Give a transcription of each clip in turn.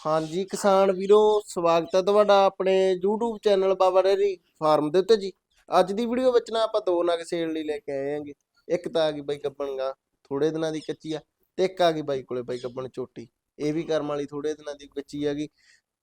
ਹਾਂਜੀ, ਕਿਸਾਨ ਵੀਰੋ, ਸਵਾਗਤ ਹੈ ਤੁਹਾਡਾ ਆਪਣੇ YouTube channel Baba dairy farm ਦੇ ਉੱਤੇ ਜੀ। ਅੱਜ ਦੀ ਵੀਡੀਓ ਵਿੱਚ ਨਾ ਆਪਾਂ ਦੋ ਨਗ ਸੇਲ ਲਈ ਲੈ ਕੇ ਆਏ ਆਂਗੇ ਇੱਕ ਤਾਂ ਆ ਗਈ ਬਾਈ ਗੱਬਣਗਾ ਥੋੜੇ ਦਿਨਾਂ ਦੀ ਕੱਚੀ ਆ, ਤੇ ਇੱਕ ਆ ਗਈ ਬਾਈ ਕੋਲੇ ਬਾਈ ਗੱਬਣ ਚੋਟੀ। ਇਹ ਵੀ ਕਰਮ ਵਾਲੀ ਥੋੜੇ ਦਿਨਾਂ ਦੀ ਕੱਚੀ ਹੈਗੀ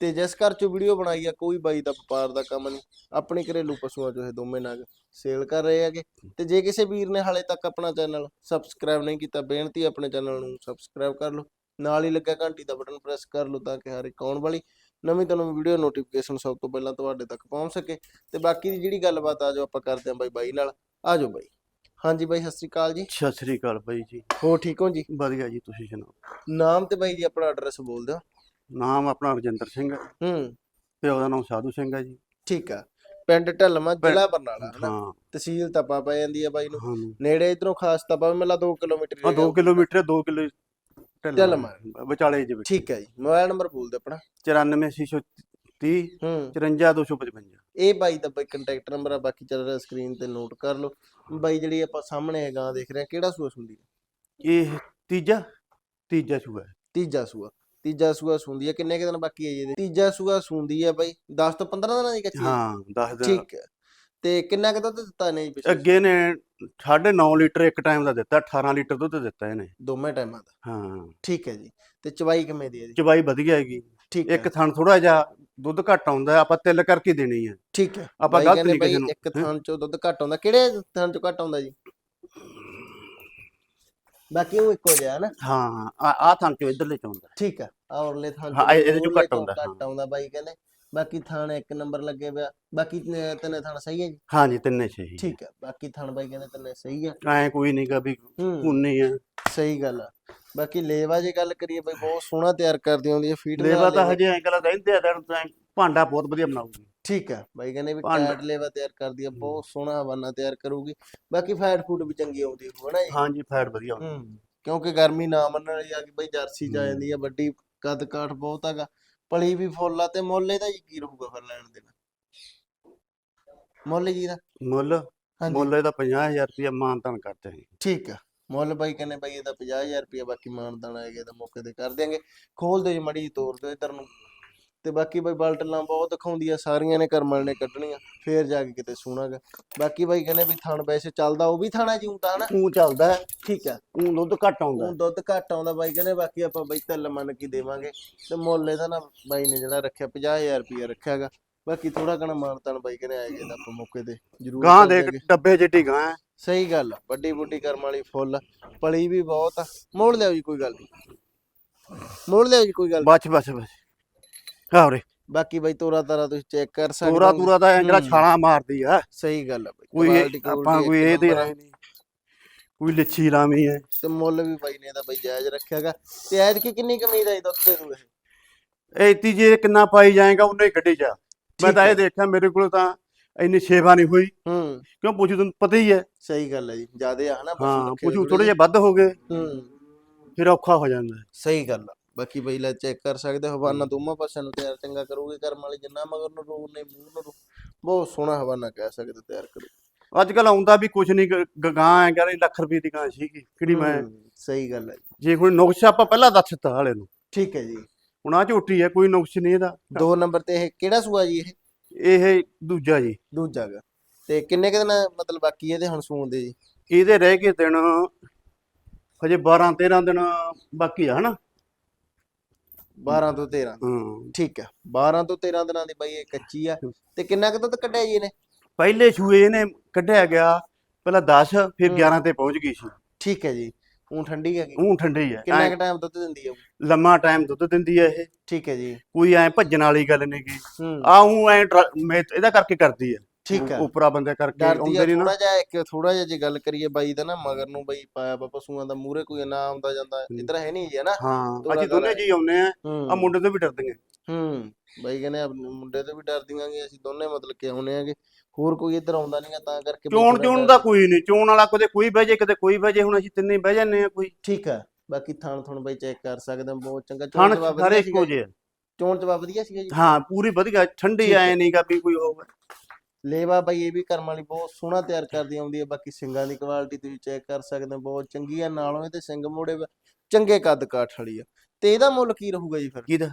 ਤੇ ਜਿਸ ਘਰ ਚੋਂ ਵੀਡੀਓ ਬਣਾਈ ਆ, ਕੋਈ ਬਾਈ ਦਾ ਵਪਾਰ ਦਾ ਕੰਮ ਨਹੀਂ। ਆਪਣੇ ਘਰੇਲੂ ਪਸ਼ੂਆਂ ਚੋਂ ਇਹ ਦੋਵੇਂ ਨਗ ਸੇਲ ਕਰ ਰਹੇ ਹੈਗੇ। ਤੇ ਜੇ ਕਿਸੇ ਵੀਰ ਨੇ ਹਾਲੇ ਤੱਕ ਆਪਣਾ ਚੈਨਲ ਸਬਸਕ੍ਰਾਈਬ ਨਹੀਂ ਕੀਤਾ, ਬੇਨਤੀ ਆਪਣੇ ਚੈਨਲ ਨੂੰ ਸਬਸਕ੍ਰਾਈਬ ਕਰ ਲਓ। ਨਾਲ ਹੀ ਲੱਗਾ ਘੰਟੀ ਦਾ ਬਟਨ ਪ੍ਰੈਸ ਕਰ ਲਓ ਤਾਂ ਕਿ ਹਰ ਇੱਕ ਆਉਣ ਵਾਲੀ ਨਵੀਂ ਤੋਂ ਨਵੀਂ ਵੀਡੀਓ ਨੋਟੀਫਿਕੇਸ਼ਨ ਸਭ ਤੋਂ ਪਹਿਲਾਂ ਤੁਹਾਡੇ ਤੱਕ ਪਹੁੰਚ ਸਕੇ। ਤੇ ਬਾਕੀ ਦੀ ਜਿਹੜੀ ਗੱਲਬਾਤ ਆ ਜੋ ਆਪਾਂ ਕਰਦੇ ਆਂ ਬਾਈ ਬਾਈ ਨਾਲ। ਆ ਜਾਓ ਬਾਈ। ਹਾਂਜੀ ਬਾਈ ਸਤਿ ਸ਼੍ਰੀ ਅਕਾਲ ਜੀ। ਸਤਿ ਸ੍ਰੀ ਅਕਾਲ ਬਾਈ ਜੀ। ਹੋ ਠੀਕ ਹੋ ਜੀ? ਵਧੀਆ ਜੀ ਤੁਸੀਂ ਸੁਣਾਓ? ਨਾਮ ਤੇ ਬਾਈ ਜੀ ਆਪਣਾ ਐਡਰੈਸ ਬੋਲ ਦਿਓ। ਨਾਮ ਆਪਣਾ ਰਜਿੰਦਰ ਸਿੰਘ ਹੈ। ਹੂੰ। ਪਿਓ ਦਾ ਨਾਮ ਸਾਧੂ ਸਿੰਘ ਹੈ ਜੀ। ਠੀਕ ਆ। ਪਿੰਡ ਢਲਮਾ ਜ਼ਿਲ੍ਹਾ ਬਰਨਾਲਾ ਹਾਂ। ਤਹਿਸੀਲ ਤਪਾ ਪੈ ਜਾਂਦੀ ਆ ਬਾਈ ਨੂੰ। ਹਾਂ। ਨੇੜੇ ਇਧਰੋਂ ਖਾਸ ਤਪਾ ਮੇਲਾ 2 ਕਿਲੋਮੀਟਰ ਆ। 2 ਕਿਲੋਮੀਟਰ 2 ਕਿਲੋ ਢਿੱਲਵਾਂ। ਵਿਚਾਲੇ ਜੀ ਵਿੱਚ ਠੀਕ ਹੈ ਜੀ ਮੋਬਾਈਲ ਨੰਬਰ ਬੋਲ ਦਿਓ ਆਪਣਾ। 94630 ਹੂੰ। 54255 ਇਹ ਬਾਈ ਦਾ ਬਾਈ ਕੰਟੈਕਟ ਨੰਬਰ ਆ ਬਾਕੀ ਚੱਲ ਰਿਹਾ ਸਕਰੀਨ ਤੇ ਨੋਟ ਕਰ ਲਓ। ਬਾਈ ਜਿਹੜੀ ਆਪਾਂ ਸਾਹਮਣੇ ਇਹ ਗਾਂ ਦੇਖ ਰਹੇ ਆ ਕਿਹੜਾ ਸੂਆ ਸੁੰਦੀ ਹੈ? ਇਹ ਤੀਜਾ ਤੀਜਾ ਸੂਆ ਹੈ। ਤੀਜਾ ਸੂਆ। ਤੀਜਾ ਸੂਆ ਸੁੰਦੀ ਹੈ ਕਿੰਨੇ ਕੁ ਦਿਨ ਬਾਕੀ ਹੈ ਜੀ ਇਹਦੇ? ਤੀਜਾ ਸੂਆ ਸੁੰਦੀ ਹੈ ਬਾਈ 10 ਤੋਂ 15 ਦਿਨਾਂ ਦੀ ਕੱਚੀ ਹੈ? ਹਾਂ 10 ਦਿਨ। ਠੀਕ ਹੈ। ਤੇ ਕਿੰਨਾ ਕੁ ਦੁੱਧ ਦਿੱਤਾ ਨੇ ਜੀ ਪਿਛਲੇ ਅੱਗੇ ਨੇ 9.5 ਲੀਟਰ ਇੱਕ ਟਾਈਮ ਦਾ ਦਿੱਤਾ 18 ਲੀਟਰ ਦੁੱਧ ਦਿੱਤਾ ਇਹਨੇ। ਦੋਵੇਂ ਟਾਈਮਾਂ ਦਾ? ਹਾਂ। ਠੀਕ ਹੈ ਜੀ। ਤੇ ਚਵਾਈ ਕਿਵੇਂ ਦੀ ਹੈ ਜੀ? ਚਵਾਈ ਵਧੀਆ ਹੈਗੀ। ਠੀਕ ਹੈ। ਇੱਕ ਥਣ ਥੋੜਾ ਜਿਹਾ ਦੁੱਧ ਘੱਟ ਆਉਂਦਾ ਹੈ, ਆਪਾਂ ਤਿਲ ਕਰਕੇ ਦੇਣੀ ਹੈ। ਠੀਕ ਹੈ। ਆਪਾਂ ਬਾਈ ਗਲਤ ਕਹਿੰਦੇ ਨਹੀਂ ਬਾਈ ਕਿਸੇ ਨੂੰ ਇੱਕ ਹੈਂ? ਥਾਂ ਚੋਂ ਦੁੱਧ ਘੱਟ ਆਉਂਦਾ ਕਿਹੜੇ ਥਾਂ ਚੋਂ ਘੱਟ ਆਉਂਦਾ ਜੀ? ਬਾਕੀ ਉਹ ਇੱਕੋ ਜਿਹਾ ਹੈ ਨਾ? ਹਾਂ ਆ ਆ ਥਣ ਚੋਂ ਇਧਰਲੇ ਚ ਆਉਂਦਾ। ਠੀਕ ਆ ਆ ਉਰਲੇ ਥਾਂ ਹਾਂ, ਇਹ- ਇਹਦੇ ਚੋਂ ਘੱਟ ਆਉਂਦਾ, ਘੱਟ ਆਉਂਦਾ ਬਾਈ ਕਹਿੰਦੇ। ਬਾਕੀ ਥਾਣ ਇੱਕ ਨੰਬਰ ਲੱਗੇ ਪਿਆ। ਬਾਕੀ ਤਿੰਨੇ ਤਿੰਨੇ ਥਾਣ ਸਹੀ ਹੈ ਜੀ? ਹਾਂਜੀ ਤਿੰਨੇ ਛੇ ਹੀ। ਠੀਕ ਹੈ ਬਾਕੀ ਥਾਣ ਬਾਈ ਕਹਿੰਦੇ ਤਿੰਨੇ ਸਹੀ ਆ ਐ ਕੋਈ ਨਹੀਂਗਾ ਵੀ ਹੂੰ। ਕੁੰਨੀ ਆ ਸਹੀ ਗੱਲ ਆ। ਬਾਕੀ ਲੇਵਾ ਜੇ ਗੱਲ ਕਰੀਏ ਬਾਈ ਬਹੁਤ ਸੋਹਣਾ ਤਿਆਰ ਕਰਦੀ ਹੁੰਦੀ ਹੈ ਫੀਡ ਲੇਵਾ ਤਾਂ ਹਜੇ ਐਂ ਕਲਾ ਰਹਿੰਦੇ ਆ ਤਾਂ ਤਾਂ ਭਾਂਡਾ ਬਹੁਤ ਵਧੀਆ ਬਣਾਉਗੀ ਠੀਕ ਹੈ ਬਾਈ ਕਹਿੰਦੇ ਵੀ ਭਾਂਡਾ- ਲੇਵਾ ਤਿਆਰ ਕਰਦੀ ਆ ਬਹੁਤ ਸੋਹਣਾ ਹਵਾਨਾ ਤਿਆਰ ਕਰੂਗੀ। ਬਾਕੀ ਫੈਟ ਫੂਡ ਵੀ ਚੰਗੀ ਆਉਂਦੀ ਹੋਊ ਨਾ ਜੀ? ਹਾਂਜੀ ਫੈਟ ਵਧੀਆ ਹੁੰਦੀ ਹੂੰ ਕਿਉਂਕਿ ਗਰਮੀ ਨਾ ਮੰਨਣ ਵਾਲੀ ਆ ਕਿ ਬਈ ਜਰਸੀ ਚ ਆ ਹੂੰ। ਜਾਂਦੀ ਆ ਵੱਡੀ ਕੱਦ ਕਾਠ ਬਹੁਤ ਹੈਗਾ। ਪਲੀ ਵੀ ਫੁੱਲ ਆ ਤੇ ਮੁੱਲ ਇਹਦਾ ਜੀ ਕੀ ਰਹੂਗਾ ਫਿਰ ਲੈਣ ਦੇਣਾ? ਮੁੱਲ ਜੀ ਦਾ। ਮੁੱਲ? ਹਾਂਜੀ। ਮੁੱਲ ਇਹਦਾ 50000 ਰੁਪਇਆ ਮਾਨਤਾਨ ਕਰਦੇ ਹਾਂ ਠੀਕ ਆ। ਮੁੱਲ ਬਾਈ ਕਹਿੰਦੇ ਬਾਈ ਇਹਦਾ 50000 ਰੁਪਇਆ ਬਾਕੀ ਮਾਨਦਾਨ ਆਏਗਾ ਤਾਂ ਮੌਕੇ ਤੇ ਕਰ ਦਿਆਂਗੇ। ਖੋਲ ਦਿਓ ਜੀ ਮੜੀ ਤੋਰ ਦਿਓ ਇਧਰ ਨੂੰ ਤੇ ਬਾਕੀ ਬਾਈ ਬਲਟਲਾਂ ਬਹੁਤ ਦਿਖਾਉਂਦੀ ਆ ਸਾਰੀਆਂ ਨੇ ਕਰਮਲ ਨੇ ਕੱਢਣੀਆਂ ਫੇਰ ਜਾ ਕੇ ਕਿਤੇ ਸੁਣਾਗਾ ਬਾਕੀ ਬਾਈ ਕਹਿੰਦੇ ਵੀ ਥਣ ਵੈਸੇ ਚੱਲਦਾ ਉਹ ਵੀ ਥਾਣਾ ਜੀ ਹੁੰਦਾ ਹਨਾ? ਉਹ ਚੱਲਦਾ ਠੀਕ ਆ ਉਹ ਦੁੱਧ ਘੱਟ ਆਉਂਦਾ ਹੁਣ ਦੁੱਧ ਘੱਟ ਆਉਂਦਾ ਬਾਈ ਕਹਿੰਦੇ ਬਾਕੀ ਆਪਾਂ ਬਾਈ ਤਿੱਲ ਮੰਨ ਕੇ ਦੇਵਾਂਗੇ ਤੇ ਮੁੱਲ ਇਹਦਾ ਨਾ ਬਾਈ ਨੇ ਜਿਹੜਾ ਰੱਖਿਆ 50000 ਰੁਪਇਆ ਰੱਖਿਆਗਾ ਬਾਕੀ ਥੋੜਾ ਕਣਾ ਮਾਨਤਾਨ ਬਾਈ ਕਹਿੰਦੇ ਆਏਗਾ ਤਾਂ ਆਪਾਂ ਮੌਕੇ ਤੇ ਜ਼ਰੂਰ ਗਾਂ ਕਰ ਦੇ ਦਿਆਂਗੇ। ਡੱਬੇ ਜਿੱਡੀ ਗਾਂ ਹੈ। ਸਹੀ ਗੱਲ ਆ ਵੱਡੀ ਬੁੱਢੀ ਕਰਮ ਵਾਲੀ ਫੁੱਲ ਪਲੀ ਵੀ ਬਹੁਤ ਆ। ਮੋੜ ਲਿਆਓ ਜੀ ਕੋਈ ਗੱਲ ਨਹੀਂ ਮੋੜ ਲਿਆਓ ਜੀ ਕੋਈ ਗੱਲ ਨੀ। ਬਸ ਬਸ। ਬਸ ਆਉਰੇ ਬਾਕੀ ਬਾਈ ਤੋਰਾ ਤਾਰਾ ਤੁਸੀਂ ਚੈੱਕ ਕਰ ਸਕਦੇ ਤੋਰਾ ਹੋ। ਤੂਰਾ ਤਾਂ ਐਂ ਜਿਹੜਾ ਹੂੰ। ਛਾਲਾਂ ਮਾਰਦੀ ਆ। ਸਹੀ ਗੱਲ ਆ ਬਾਈ ਕੋਈ ਇਹ- ਆਪਾਂ ਕੋਈ ਇੱਕ ਇਹ number ਆ। ਨਹੀਂ। ਕੋਈ ਲੱਛੀ ਲਾਵੀਂ ਹੈ। ਤੇ ਮੁੱਲ ਵੀ ਬਾਈ ਨੇ ਇਹਦਾ ਬਾਈ ਜਾਇਜ਼ ਰੱਖਿਆਗਾ ਤੇ ਐਦ ਕੀ ਕਿੰਨੀ ਕਮੀਜ਼ ਆਈ ਦੁੱਧ ਦੇ ਦੂਗੇ ਇਹ? ਤੀ ਜੇ ਕਿੰਨਾ ਪਾਈ ਜਾਏਗਾ ਉਹਨੇ ਹੀ ਗੱਡੀ ਜਾ। ਮੈਂ ਠੀਕ ਤਾਂ ਹੈ। ਇਹ ਦੇਖਿਆ ਮੇਰੇ ਕੋਲ ਤਾਂ ਇੰਨੀ ਸੇਵਾ ਨਹੀਂ ਹੋਈ। ਹੂੰ। ਕਿਉਂ ਪੁੱਛੂ ਤੁਹਾਨੂੰ ਪਤਾ ਹੀ ਹੈ। ਸਹੀ ਗੱਲ ਹੈ ਜੀ ਜਿਆਦੇ ਆ ਹਨਾ ਪਸ਼ੂ ਹਾਂ ਰੱਖੇ ਪੁੱਛੂ ਥੋੜੇ ਜਿਹਾ ਵੱਧ ਹੋ ਗਏ। ਹੂੰ। ਫਿਰ ਔਖਾ ਹੋ ਜਾਂਦਾ। ਹੈ। ਸਹੀ ਗੱਲ ਆ। ਬਾਕੀ ਬਈ ਲੈ ਚੈੱਕ ਕਰ ਸਕਦੇ ਹੋ। ਹਵਾਨਾ ਦੋਵਾਂ ਪਾਸਿਆਂ ਨੂੰ ਤਿਆਰ ਚੰਗਾ ਕਰੋਗੇ ਕਰਮ ਵਾਲੀ ਜਿੰਨਾ ਮਗਰ ਨੂੰ ਰੋਗ ਨੇ ਮੂੰਹ ਨੂੰ ਰੋਗ। ਬਹੁਤ ਸੋਹਣਾ ਹਵਾਨਾ ਕਹਿ ਸਕਦੇ ਤਿਆਰ ਕਰੋ। ਅੱਜ ਕੱਲ ਆਉਂਦਾ ਵੀ ਕੁਝ ਨਹੀਂ ਗ- ਗਾਂ ਹੈ ਕਹਿੰਦੇ ਲੱਖ ਰੁਪਏ ਦੀ ਗਾਂ ਸੀਗੀ ਕਿਹੜੀ ਮੈਂ ਹੂੰ, ਸਹੀ ਗੱਲ ਹੈ ਜੀ। ਜੇ ਕੋਈ ਨੁਕਸ ਆਪਾਂ ਪਹਿਲਾਂ ਦੱਸ ਦਿੱਤਾ ਹਾਲੇ ਨੂੰ। ਠੀਕ ਹੈ ਜੀ। ਹੁਣ ਆ ਝੋਟੀ ਹੈ ਕੋਈ ਨੁਕਸ ਨਹੀਂ ਇਹਦਾ। ਦੋ ਨੰਬਰ ਤੇ ਇਹ ਕਿਹੜਾ ਸੂਆ ਜੀ ਇਹ? ਇਹ ਦੂਜਾ ਜੀ। ਦੂਜਾ ਗਾ। ਤੇ ਕਿੰਨੇ ਕੁ ਦਿਨ ਮਤਲਬ ਬਾਕੀ ਇਹਦੇ ਹੁਣ ਸੂਣ ਦੇ ਜੀ? ਇਹਦੇ ਰਹਿ ਗਏ ਦਿਨ ਹਜੇ 12 13 ਦਿਨ ਬਾਕੀ ਆ ਹਨਾ? 12 ਤੋਂ 13 ਹਾਂ। ਠੀਕ ਹੈ 12 ਤੋਂ 13 ਦਿਨਾਂ ਦੀ ਬਾਈ ਇਹ ਕੱਚੀ ਆ। ਤੇ ਕਿੰਨਾ ਕੁ ਦੁੱਧ ਕੱਢਿਆ ਜੀ ਇਹਨੇ? ਪਹਿਲੇ ਸੂਏ ਇਹਨੇ ਕੱਢਿਆ ਗਿਆ ਪਹਿਲਾਂ 10 ਫਿਰ ਹੂੰ। 11 ਤੇ ਪਹੁੰਚ ਗਈ ਸੀ। ਠੀਕ ਹੈ ਜੀ ਉਹ ਠੰਡੀ ਹੈਗੀ। ਉਹ ਠੰਡੀ ਹੈ ਕਿੰਨਾ ਕੁ ਟਾਈਮ ਦੁੱਧ ਦਿੰਦੀ ਹੈ ਉਹ? ਲੰਮਾ ਟਾਈਮ ਦੁੱਧ ਦਿੰਦੀ ਹੈ ਇਹ। ਠੀਕ ਹੈ ਜੀ। ਕੋਈ ਐ ਭੱਜਣ ਵਾਲੀ ਗੱਲ ਨਹੀਂ ਗੀ ਹੂੰ। ਆ ਉਹ ਐ ਇਹਦਾ ਕਰਕੇ ਕਰਦੀ ਹੈ ਠੀਕ ਹੈ। ਉਪਰਾ ਬੰਦੇ ਕਰਕੇ ਆ ਆਉਂਦੇ ਨਹੀਂ ਨਾ। ਥੋੜਾ ਜਿਹਾ ਇੱਕ ਥੋੜਾ ਜਿਹਾ ਜੇ ਗੱਲ ਕਰੀਏ ਬਾਈ ਦਾ ਨਾ ਮਗਰ ਨੂੰ ਬਾਈ ਪਾਇਆ ਵਾ ਪਸ਼ੂਆਂ ਦਾ ਮੂਰੇ ਕੋਈ ਨਾ ਆਉਂਦਾ ਜਾਂਦਾ। ਇੱਧਰ ਹੈ ਨਹੀਂ ਜੀ ਨਾ? ਹਾਂ ਅਸੀਂ ਦੋਨੇ ਜੀ ਆਉਨੇ ਆ ਆ ਮੁੰਡੇ ਤੋਂ ਵੀ ਡਰਦੇ ਆ ਹੂੰ ਬਾਈ ਕਹਿੰਦੇ ਆ ਮੁੰਡੇ ਤੋਂ ਵੀ ਡਰਦੀਆਂ ਗੇ ਅਸੀਂ ਦੋਨੇ ਮਤਲਬ ਕਿ ਆਉਨੇ ਆਗੇ ਹੋਰ ਕੋਈ ਇੱਧਰ ਆਉਂਦਾ ਨਹੀਂਗਾ ਤਾਂ ਕਰਕੇ ਚੋਣ ਚੋਣ ਦਾ ਕੋਈ ਨਹੀਂ ਚੋਣ ਵਾਲਾ ਕਦੇ ਕੋਈ ਬਹਿ ਜੇ ਕਦੇ ਕੋਈ ਬਹਿ ਜੇ ਹੁਣ ਅਸੀਂ ਤਿੰਨੇ ਹੀ ਬਹਿ ਜਾਂਦੇ ਆ ਕੋਈ। ਠੀਕ ਹੈ ਬਾਕੀ ਥਾਣ ਥਣ ਬਾਈ ਚੈੱਕ ਕਰ ਸਕਦੇ ਹਾਂ ਬਹੁਤ ਚੰਗਾ ਚੋਣ ਜਵਾਬ ਵਧੀਆ ਇੱਕੋ ਆ। ਚੋਣ ਜਵਾਬ ਵਧੀਆ ਸੀਗਾ ਜੀ। ਹਾਂ ਪੂਰੀ ਵਧੀਆ ਠੰਡੀ ਐ। ਨਹੀਂਗਾ ਵੀ ਕੋਈ ਹੋਵੇ। ਲੇਵਾ ਬਾਈ ਇਹ ਵੀ ਕਰਮ ਵਾਲੀ ਬਹੁਤ ਸੋਹਣਾ ਤਿਆਰ ਕਰਦੀ ਆਉਂਦੀ ਹੈ ਬਾਕੀ ਸਿੰਗਾਂ ਦੀ ਕੁਆਲਿਟੀ ਤੁਸੀਂ ਚੈੱਕ ਕਰ ਸਕਦੇ ਹੋ ਬਹੁਤ ਚੰਗੀ ਆ ਨਾਲੋਂ ਇਹਦੇ ਸਿੰਘ ਮੋੜੇ ਚੰਗੇ ਕੱਦ ਕਾਠ ਵਾਲੀ ਆ। ਤੇ ਇਹਦਾ ਮੁੱਲ ਕੀ ਰਹੂਗਾ ਜੀ ਫਿਰ? ਕਿਹਦਾ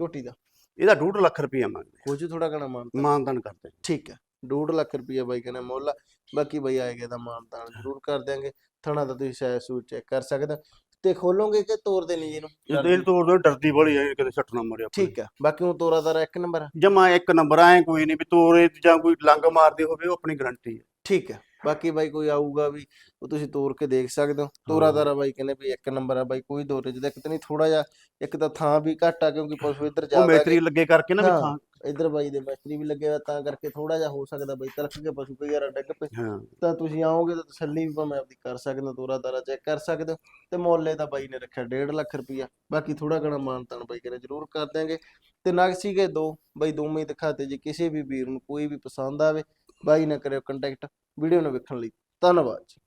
ਝੋਟੀ ਦਾ। ਇਹਦਾ 2.5 ਲੱਖ ਰੁਪਈਆ ਮੰਗਦੇ ਕੁਝ ਥੋੜਾ ਘਣਾ ਮਾਨ ਮਾਨਦਾਨ ਕਰਦੇ ਠੀਕ ਹੈ 2.5 ਲੱਖ ਰੁਪਈਆ ਬਾਈ ਕਹਿੰਦਾ ਮੁੱਲ। ਬਾਕੀ ਬਾਈ ਆਏਗਾ ਤਾਂ ਮਾਨਤਾਨ ਜ਼ਰੂਰ ਕਰ ਦਿਆਂਗੇ। ਥਣਾ ਦਾ ਤੁਸੀਂ ਸੂਟ ਚੈੱਕ ਕਰ ਸਕਦੇ ਤੇ ਖੋਲੋਗੇ ਕਿ ਤੋਰਦੇ ਨਹੀਂ ਇਹਨੂੰ? ਇਹ ਦਿਲ ਤੋੜ ਦੋ ਡਰਦੀ ਬੜੀ ਹੈ ਕਿਤੇ ਸੱਟ ਨਾ ਮਰਿਆ ਠੀਕ ਹੈ ਬਾਕੀ ਉਹ ਤੋਰਾ ਦਾ ਇੱਕ ਨੰਬਰ ਜਮਾ ਇੱਕ ਨੰਬਰ ਆਏ ਕੋਈ ਨਹੀਂ ਵੀ ਤੋਰੇ ਜਾਂ ਕੋਈ ਲੰਗ ਮਾਰਦੇ ਹੋਵੇ ਉਹ ਆਪਣੀ ਗਰੰਟੀ ਹੈ ਠੀਕ ਹੈ ਬਾਕੀ ਬਾਈ ਕੋਈ ਆਊਗਾ ਵੀ ਉਹ ਤੁਸੀਂ ਤੋਰ ਕੇ ਦੇਖ ਸਕਦੇ ਹੋ। ਤੋਰਾਦਾਰਾ ਬਾਈ ਕਹਿੰਦੇ ਵੀ ਇੱਕ ਨੰਬਰ ਆ ਬਾਈ ਕੋਈ ਦੋਰੇ ਜਿਹਦਾ ਕਿਤੇ ਨਹੀਂ ਥੋੜਾ ਜਿਹਾ ਇੱਕ ਤਾਂ ਥਾਂ ਵੀ ਘੱਟ ਆ ਕਿਉਂਕਿ ਪਸ਼ੂ ਇੱਧਰ ਉਹ ਜ਼ਿਆਦਾ ਮੈਤਰੀ ਲੱਗੇ ਕਰਕੇ ਨਾ ਵੀ। ਥਾਂ ਇੱਧਰ ਬਾਈ ਦੇ ਮੈਸਤਰੀ ਵੀ ਲੱਗੇ ਹੋਇਆ ਤਾਂ ਕਰਕੇ ਥੋੜਾ ਜਿਹਾ ਹੋ ਸਕਦਾ ਬਾਈ ਤਲਕ ਕੇ ਪਸ਼ੂ ਵਾਰ ਡਿੱਗ ਪਏ। ਹਾਂ। ਤਾਂ ਤੁਸੀਂ ਆਓਗੇ ਤਾਂ ਤਸੱਲੀ ਵੀ ਭਾਵੇਂ ਆਪਦੀ ਕਰ ਸਕਦੇ ਹੋ ਤੋਰਾ ਤਾਰਾ ਚੈੱਕ ਕਰ ਸਕਦੇ ਹੋ। ਤੇ ਮੁੱਲੇ ਤਾਂ ਬਾਈ ਨੇ ਰੱਖਿਆ 1.5 ਲੱਖ ਰੁਪਈਆ। ਬਾਕੀ ਥੋੜਾ ਘਣਾ ਮਾਨਤਾਨ ਬਾਈ ਕਹਿੰਦੇ ਜ਼ਰੂਰ ਕਰ ਦਿਆਂਗੇ। ਤੇ ਨਗ ਸੀਗੇ ਦੋ ਬਾਈ ਦੋਵੇਂ ਹੀ ਦਿਖਾਤੇ ਜੇ ਕਿਸੇ ਵੀ ਵੀਰ ਨੂੰ ਕੋਈ ਵੀ ਪਸੰਦ ਆਵੇ ਬਾਈ ਨਾਲ ਕਰਿਓ ਕੰਟੈਕਟ ਵੀਡੀਓ ਨੂੰ ਵੇਖਣ ਲਈ ਧੰਨਵਾਦ ਜੀ।